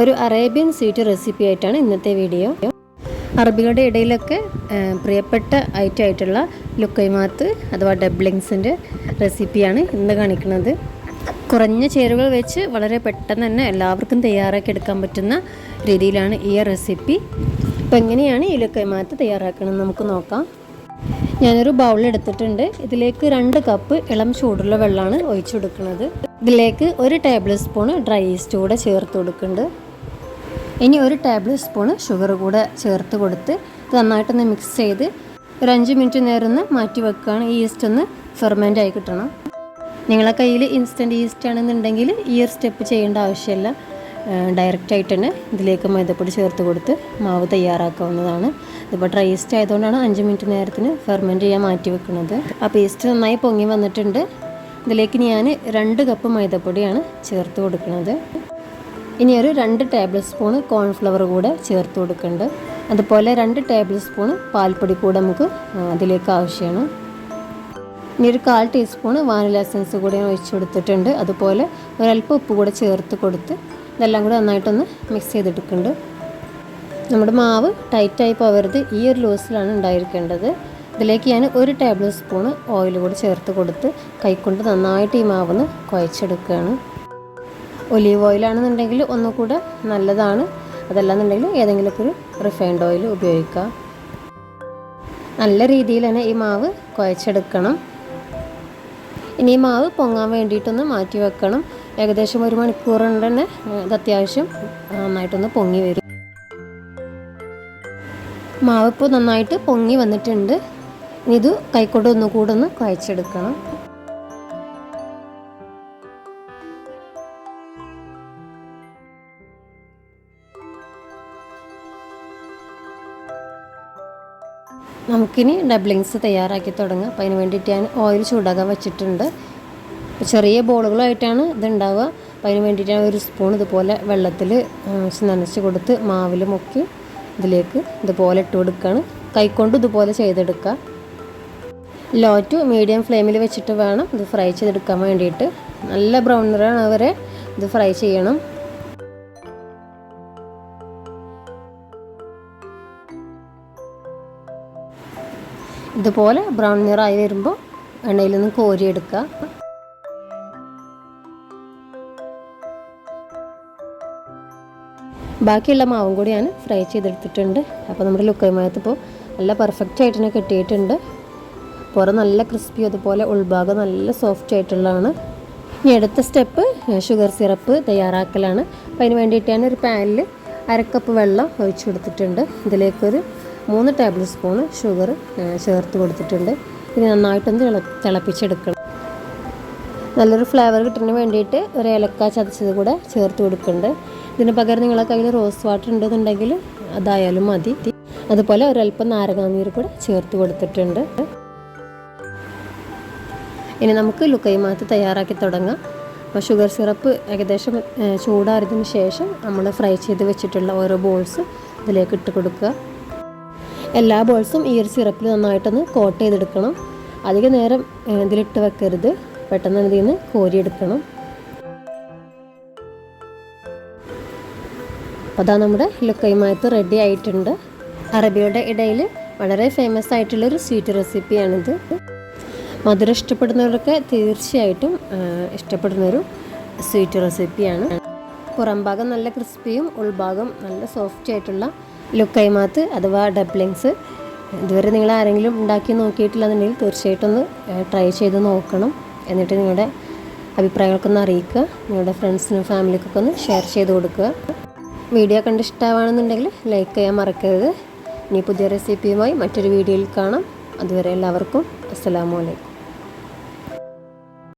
ഒരു Arabian sweet recipe ആയിട്ടാണ് ഇന്നത്തെ വീഡിയോ. അറബികളുടെ ഇടയിലൊക്കെ പ്രിയപ്പെട്ട ഐറ്റം ആയിട്ടുള്ള ലുക്കൈമാത്ത് അഥവാ ഡബ്ലിങ്സിന്റെ റെസിപ്പിയാണ് ഇന്ന് കാണിക്കുന്നത്. കുറഞ്ഞ ചേരുവകൾ വെച്ച് വളരെ പെട്ടെന്ന് തന്നെ എല്ലാവർക്കും തയ്യാറാക്കി എടുക്കാൻ പറ്റുന്ന രീതിയിലാണ് ഈ റെസിപ്പി. അപ്പോൾ എങ്ങനെയാണ് ഈ ലുക്കൈമാത്ത് തയ്യാറാക്കണമെന്ന് നമുക്ക് നോക്കാം. ഞാനൊരു ബൗൾ ഇതിലേക്ക് രണ്ട് കപ്പ് ഇളം ചൂടുള്ള വെള്ളമാണ് ഒഴിച്ചു കൊടുക്കുന്നത്. ഇതിലേക്ക് ഒരു ടേബിൾ സ്പൂൺ ഡ്രൈ ഈസ്റ്റ് കൂടെ ചേർത്ത് കൊടുക്കുന്നുണ്ട്. ഇനി ഒരു ടേബിൾ സ്പൂൺ ഷുഗർ കൂടെ ചേർത്ത് കൊടുത്ത് നന്നായിട്ടൊന്ന് മിക്സ് ചെയ്ത് ഒരു അഞ്ച് മിനിറ്റ് നേരം ഒന്ന് മാറ്റി വെക്കുകയാണ്. ഈസ്റ്റ് ഒന്ന് ഫെർമെന്റ് ആയി കിട്ടണം. നിങ്ങളെ കയ്യിൽ ഇൻസ്റ്റന്റ് ഈസ്റ്റ് ആണെന്നുണ്ടെങ്കിൽ ഈ ഒരു സ്റ്റെപ്പ് ചെയ്യേണ്ട ആവശ്യമില്ല. ഡയറക്റ്റ് ആയിട്ട് തന്നെ ഇതിലേക്ക് മൈദപ്പൊടി ചേർത്ത് കൊടുത്ത് മാവ് തയ്യാറാക്കാവുന്നതാണ്. ഇതിപ്പോൾ ഡ്രൈ ഈസ്റ്റ് ആയതുകൊണ്ടാണ് അഞ്ച് മിനിറ്റ് നേരത്തിന് ഫെർമെന്റ് ചെയ്യാൻ മാറ്റി വെക്കുന്നത്. ആ പേസ്റ്റ് നന്നായി പൊങ്ങി വന്നിട്ടുണ്ട്. ഇതിലേക്ക് ഞാൻ രണ്ട് കപ്പ് മൈദപ്പൊടിയാണ് ചേർത്ത് കൊടുക്കുന്നത്. ഇനി ഒരു രണ്ട് ടേബിൾ സ്പൂൺ കോൺഫ്ലവർ കൂടെ ചേർത്ത് കൊടുക്കുന്നുണ്ട് അതുപോലെ രണ്ട് ടേബിൾ സ്പൂൺ പാൽപ്പൊടി കൂടെ നമുക്ക് അതിലേക്ക് ആവശ്യമാണ്. ഇനി ഒരു കാൽ ടീസ്പൂൺ വാനില എസൻസ് കൂടെ ഒഴിച്ച് കൊടുത്തിട്ടുണ്ട്. അതുപോലെ ഒരല്പം ഉപ്പ് കൂടെ ചേർത്ത് കൊടുത്ത് ഇതെല്ലാം കൂടെ നന്നായിട്ടൊന്ന് മിക്സ് ചെയ്തെടുക്കുന്നുണ്ട് നമ്മുടെ മാവ് ടൈറ്റായി പോവരുത് ഈ ഒരു ലൂസിലാണ് ഉണ്ടായിരിക്കേണ്ടത്. ഇതിലേക്ക് ഞാൻ ഒരു ടേബിൾ സ്പൂൺ ഓയിൽ കൂടി ചേർത്ത് കൊടുത്ത് കൈക്കൊണ്ട് നന്നായിട്ട് ഈ മാവൊന്ന് കുഴച്ചെടുക്കുകയാണ്. ഒലീവ് ഓയിലാണെന്നുണ്ടെങ്കിൽ ഒന്നുകൂടെ നല്ലതാണ്. അതല്ലാന്നുണ്ടെങ്കിൽ ഏതെങ്കിലുമൊക്കെ ഒരു റിഫൈൻഡ് ഓയിൽ ഉപയോഗിക്കുക. നല്ല രീതിയിൽ തന്നെ ഈ മാവ് കുഴച്ചെടുക്കണം. ഇനി ഈ മാവ് പൊങ്ങാൻ വേണ്ടിയിട്ടൊന്ന് മാറ്റി വെക്കണം. ഏകദേശം ഒരു മണിക്കൂർ തന്നെ ഇത് അത്യാവശ്യം നന്നായിട്ടൊന്ന് പൊങ്ങി വരും. മാവ് ഇപ്പോൾ നന്നായിട്ട് പൊങ്ങി വന്നിട്ടുണ്ട്. ഇനി ഇത് കൈക്കൊണ്ട് ഒന്നുകൂടെ ഒന്ന് കുഴച്ചെടുക്കണം. നമുക്കിനി ഡബ്ലിങ്സ് തയ്യാറാക്കി തുടങ്ങാം. അപ്പോൾ അതിന് വേണ്ടിയിട്ട് ഞാൻ ഓയിൽ ചൂടാക്കാൻ വെച്ചിട്ടുണ്ട്. ചെറിയ ബോളുകളായിട്ടാണ് ഇതുണ്ടാവുക. അപ്പോൾ അതിന് വേണ്ടിയിട്ട് ഒരു സ്പൂൺ ഇതുപോലെ വെള്ളത്തിൽ നനച്ച് കൊടുത്ത് മാവിൽ മുക്കി ഇതിലേക്ക് ഇതുപോലെ ഇട്ട് കൊടുക്കുകയാണ് കൈക്കൊണ്ട് ഇതുപോലെ ചെയ്തെടുക്കുക. ലോ ടു മീഡിയം ഫ്ലെയിമിൽ വെച്ചിട്ട് വേണം ഇത് ഫ്രൈ ചെയ്തെടുക്കാൻ വേണ്ടിയിട്ട്. നല്ല ബ്രൗൺ നിറമാണ് വരെ ഇത് ഫ്രൈ ചെയ്യണം. ഇതുപോലെ ബ്രൗൺ നിറായി വരുമ്പോൾ എണ്ണയിൽ നിന്ന് കോരിയെടുക്കുക ബാക്കിയുള്ള മാവും കൂടി ഞാൻ ഫ്രൈ ചെയ്തെടുത്തിട്ടുണ്ട്. അപ്പോൾ നമ്മുടെ ലുക്കൈമയത്ത് ഇപ്പോൾ നല്ല പെർഫെക്റ്റ് ആയിട്ട് തന്നെ കിട്ടിയിട്ടുണ്ട്. പുറം നല്ല ക്രിസ്പി അതുപോലെ ഉൾഭാഗം നല്ല സോഫ്റ്റ് ആയിട്ടുള്ളതാണ്. ഇനി അടുത്ത സ്റ്റെപ്പ് ഷുഗർ സിറപ്പ് തയ്യാറാക്കലാണ്. അപ്പോൾ അതിന് വേണ്ടിയിട്ട് ഞാൻ ഒരു പാനിൽ അരക്കപ്പ് വെള്ളം ഒഴിച്ചു കൊടുത്തിട്ടുണ്ട്. ഇതിലേക്കൊരു മൂന്ന് ടേബിൾ സ്പൂൺ ഷുഗർ ചേർത്ത് കൊടുത്തിട്ടുണ്ട്. ഇത് നന്നായിട്ടൊന്ന് തിള- തിളപ്പിച്ചെടുക്കണം. നല്ലൊരു ഫ്ലേവർ കിട്ടുന്നതിന് വേണ്ടിയിട്ട് ഒരു ഏലക്ക ചതച്ചത് കൂടെ ചേർത്ത് കൊടുക്കുന്നുണ്ട്. ഇതിന് പകരം നിങ്ങളെ കയ്യിൽ റോസ് വാട്ടർ ഉണ്ടെന്നുണ്ടെങ്കിൽ അതായാലും മതി. അതുപോലെ ഒരല്പം നാരങ്ങാനീര് കൂടെ ചേർത്ത് കൊടുത്തിട്ടുണ്ട്. ഇനി നമുക്ക് ലുക്കൈമാത്ത് തയ്യാറാക്കി തുടങ്ങാം. അപ്പോൾ ഷുഗർ സിറപ്പ് ഏകദേശം ചൂടാറിയതിന് ശേഷം നമ്മൾ ഫ്രൈ ചെയ്ത് വെച്ചിട്ടുള്ള ഓരോ ബോൾസ് ഇതിലേക്ക് ഇട്ട് കൊടുക്കുക. എല്ലാ ബോൾസും ഈ ഒരു സിറപ്പിൽ നന്നായിട്ടൊന്ന് കോട്ട് ചെയ്തെടുക്കണം. അധിക നേരം ഇതിലിട്ട് വെക്കരുത്. പെട്ടെന്ന് ഇതിൽ നിന്ന് കോരിയെടുക്കണം. അപ്പോൾ അതാ നമ്മുടെ ലുക്കൈമായത്ത് റെഡി ആയിട്ടുണ്ട്. അറബിയുടെ ഇടയിൽ വളരെ ഫേമസ് ആയിട്ടുള്ളൊരു സ്വീറ്റ് റെസിപ്പിയാണിത് മധുരം ഇഷ്ടപ്പെടുന്നവരൊക്കെ തീർച്ചയായിട്ടും ഇഷ്ടപ്പെടുന്നൊരു സ്വീറ്റ് റെസിപ്പിയാണ് പുറം ഭാഗം നല്ല ക്രിസ്പിയും ഉൾഭാഗം നല്ല സോഫ്റ്റ് ആയിട്ടുള്ള ലുക്കൈമാത്ത് അഥവാ ഡബ്ലിങ്സ് ഇതുവരെ നിങ്ങൾ ആരെങ്കിലും ഉണ്ടാക്കി നോക്കിയിട്ടില്ലെന്നുണ്ടെങ്കിൽ തീർച്ചയായിട്ടും ഒന്ന് ട്രൈ ചെയ്ത് നോക്കണം. എന്നിട്ട് നിങ്ങളുടെ അഭിപ്രായങ്ങൾക്കൊന്ന് അറിയിക്കുക. നിങ്ങളുടെ ഫ്രണ്ട്സിനും ഫാമിലിക്കൊക്കെ ഒന്ന് ഷെയർ ചെയ്ത് കൊടുക്കുക. വീഡിയോ കണ്ട് ഇഷ്ടമാണെന്നുണ്ടെങ്കിൽ ലൈക്ക് ചെയ്യാൻ മറക്കരുത്. ഇനി പുതിയ റെസിപ്പിയുമായി മറ്റൊരു വീഡിയോയിൽ കാണാം. അതുവരെ എല്ലാവർക്കും അസ്സലാമു അലൈക്കും.